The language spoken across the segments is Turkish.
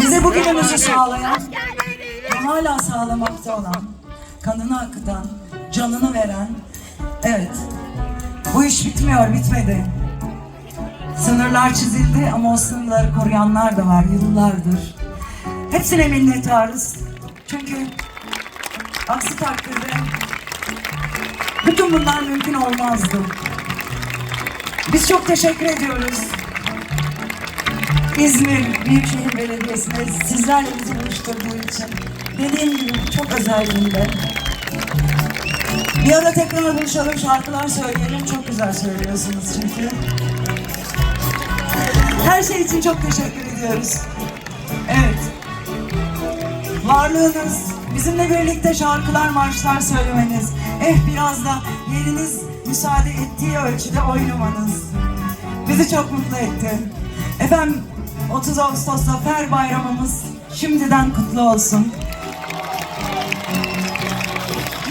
Bize bugünümüzü sağlayan ve hala sağlamakta olan, kanını akıtan, canını veren, evet, bu iş bitmiyor, bitmedi. Sınırlar çizildi ama o sınırları koruyanlar da var yıllardır. Hepsine minnettarız. Çünkü aksi takdirde bütün bunlar mümkün olmazdı. Biz çok teşekkür ediyoruz. İzmir Büyükşehir Belediyesi'ne sizlerle bizi buluşturduğu için dediğim gibi çok özel günde. Bir ara tekrar buluşalım, şarkılar söyleyelim. Çok güzel söylüyorsunuz çünkü. Her şey için çok teşekkür ediyoruz. Evet. Varlığınız, bizimle birlikte şarkılar, marşlar söylemeniz, eh biraz da yeriniz müsaade ettiği ölçüde oynamanız bizi çok mutlu etti. Efendim 30 Ağustos Zafer Bayramımız şimdiden kutlu olsun.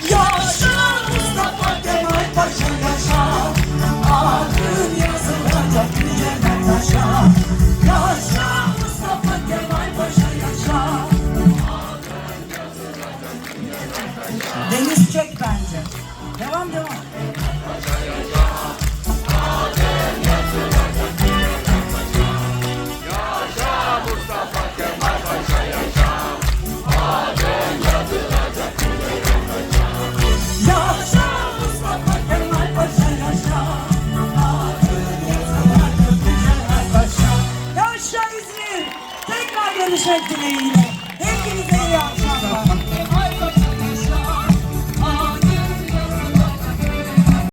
Yaşa Mustafa Kemal Paşa yaşa Adın yazılacak yüceler taşa Yaşa Mustafa Kemal Paşa yaşa Deniz çek bence. Devam devam. Yaşa İzmir. Tekrar görüşmek dileğiyle